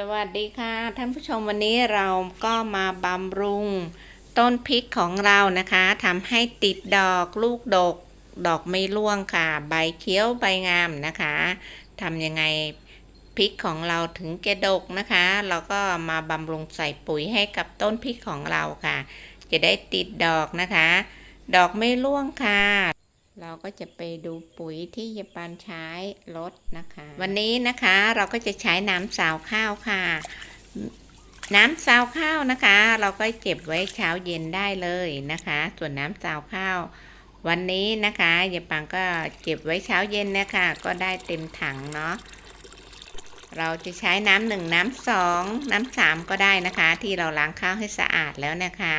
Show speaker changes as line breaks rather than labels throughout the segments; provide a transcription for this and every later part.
สวัสดีค่ะท่านผู้ชมวันนี้เราก็มาบำรุงต้นพริกของเรานะคะทำให้ติดดอกลูกดก ดอกไม่ร่วงค่ะ ใบเขียวใบงามนะคะทำยังไงพริกของเราถึงจะดกนะคะ เราก็มาบำรุงใส่ปุ๋ยให้กับต้นพริกของเราค่ะ จะได้ติดดอกนะคะ ดอกไม่ร่วงค่ะ เราก็จะไปดูปุ๋ยที่ยายปานใช้ลดนะคะ วันนี้นะคะเราก็จะใช้น้ำสาวข้าวค่ะ น้ำสาวข้าวนะคะ เราก็เก็บไว้เช้าเย็นได้เลยนะคะ ส่วนน้ำสาวข้าว วันนี้นะคะยายปางก็เก็บไว้เช้าเย็นนะคะ ก็ได้เต็มถังเนาะเราจะใช้น้ำหนึ่งน้ำสองน้ำสามก็ได้นะคะ ที่เราล้างข้าวให้สะอาดแล้วนะคะ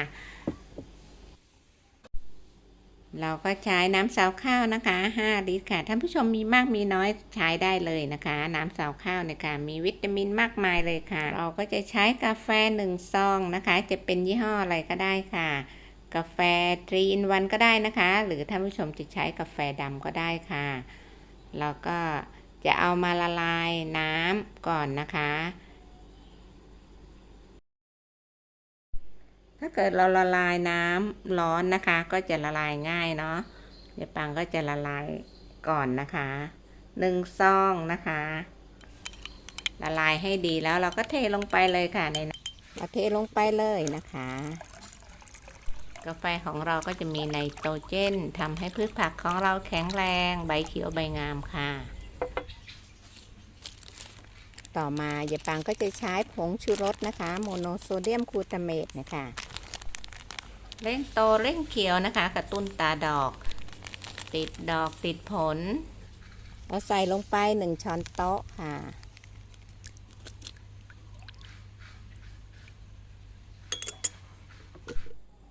เราก็ใช้น้ำสาวข้าวนะคะ 5 ลิตรค่ะ ท่านผู้ชมมีมากมีน้อยใช้ได้เลยนะคะ น้ำสาวข้าวเนี่ยค่ะ มีวิตามินมากมายเลยค่ะ เราก็จะใช้กาแฟ1ซองนะคะ จะเป็นยี่ห้ออะไรก็ได้ค่ะ กาแฟทรีนวันก็ได้นะคะ หรือท่านผู้ชมจะใช้กาแฟดำก็ได้ค่ะ แล้วก็จะเอามาละลายน้ำก่อนนะคะ ถ้าเกิดเราละลายน้ำร้อนนะคะ ก็จะละลายง่ายเนาะเดี๋ยวปังก็จะละลายก่อนนะคะหนึ่งซองนะคะ ละลายให้ดีแล้วเราก็เทลงไปเลยค่ะในน้ำเราเทลงไปเลยนะคะ กาแฟของเราก็จะมีไนโตรเจนทำให้พืชผักของเราแข็งแรงใบเขียวใบงามค่ะ ต่อมายายปังก็จะใช้ผงชูรสนะคะ โมโนโซเดียมกลูตาเมตนะคะ เร่งโตเร่งเขียวนะคะ กระตุ้นตาดอก ติดดอกติดผลเราใส่ลงไปหนึ่งช้อนโต๊ะค่ะ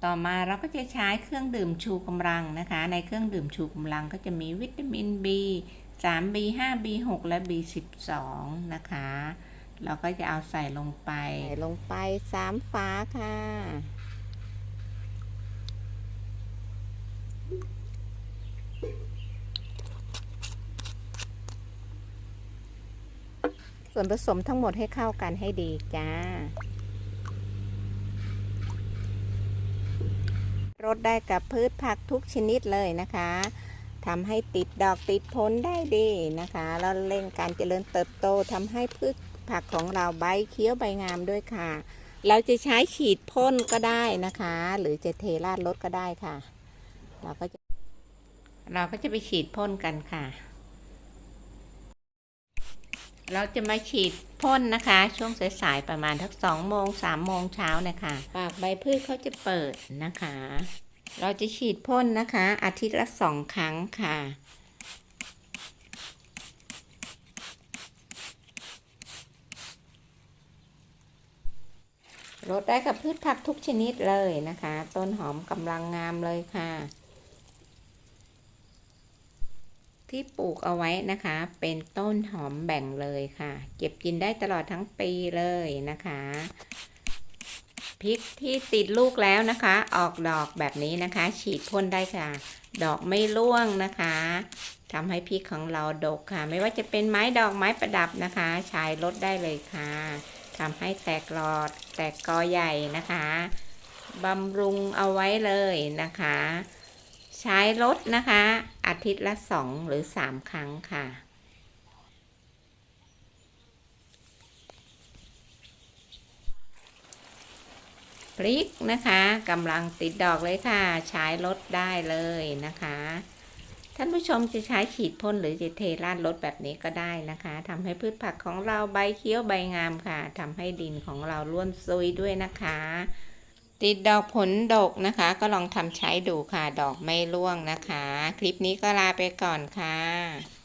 ต่อมาเราก็จะใช้เครื่องดื่มชูกำลังนะคะ ในเครื่องดื่มชูกำลังก็จะมีวิตามิน B 3 B 5 B 6และ B 12นะคะ เราก็จะเอาใส่ลงไป ใส่ลงไปสามฝาค่ะ ส่วนผสมทั้งหมดให้เข้ากันให้ดีจ้ารดได้กับพืชผักทุกชนิดเลยนะคะทำให้ติดดอกติดผลได้ดีนะคะ แล้วเร่งการเจริญเติบโตทำให้พืชผักของเราใบเขียวใบงามด้วยค่ะ เราจะใช้ฉีดพ่นก็ได้นะคะ หรือจะเทราดรถก็ได้ค่ะ เราก็จะ เราก็จะไปฉีดพ่นกันค่ะ เราจะมาฉีดพ่นนะคะ ช่วงสายๆประมาณทักสองโมงสามโมงเช้านะคะปากใบพืชเขาจะเปิดนะคะ เราจะฉีดพ่นนะคะ อาทิตย์ละสองครั้งค่ะลดได้กับพืชผักทุกชนิดเลยนะคะ ต้นหอมกำลังงามเลยค่ะ ที่ปลูกเอาไว้นะคะ เป็นต้นหอมแบ่งเลยค่ะ เก็บกินได้ตลอดทั้งปีเลยนะคะพริกที่ติดลูกแล้วนะคะ ออกดอกแบบนี้นะคะ ฉีดพ่นได้ค่ะ ดอกไม่ร่วงนะคะทำให้พริกของเราดกค่ะ ไม่ว่าจะเป็นไม้ดอกไม้ประดับนะคะใช้ลดได้เลยค่ะทำให้แตกหลอดแตกกอใหญ่นะคะบำรุงเอาไว้เลยนะคะ ใช้ลดนะคะ อาทิตย์ละสองหรือสามครั้งค่ะ พริกนะคะกำลังติดดอกเลยค่ะ ใช้ลดได้เลยนะคะ ท่านผู้ชมจะใช้ฉีดพ่นหรือจะเทราดลดแบบนี้ก็ได้นะคะทำให้พืชผักของเราใบเขียวใบงามค่ะทำให้ดินของเราล้วนซุยด้วยนะคะ ติดดอกผลดกนะคะ ก็ลองทำใช้ดูค่ะ ดอกไม่ร่วงนะคะ คลิปนี้ก็ลาไปก่อนค่ะ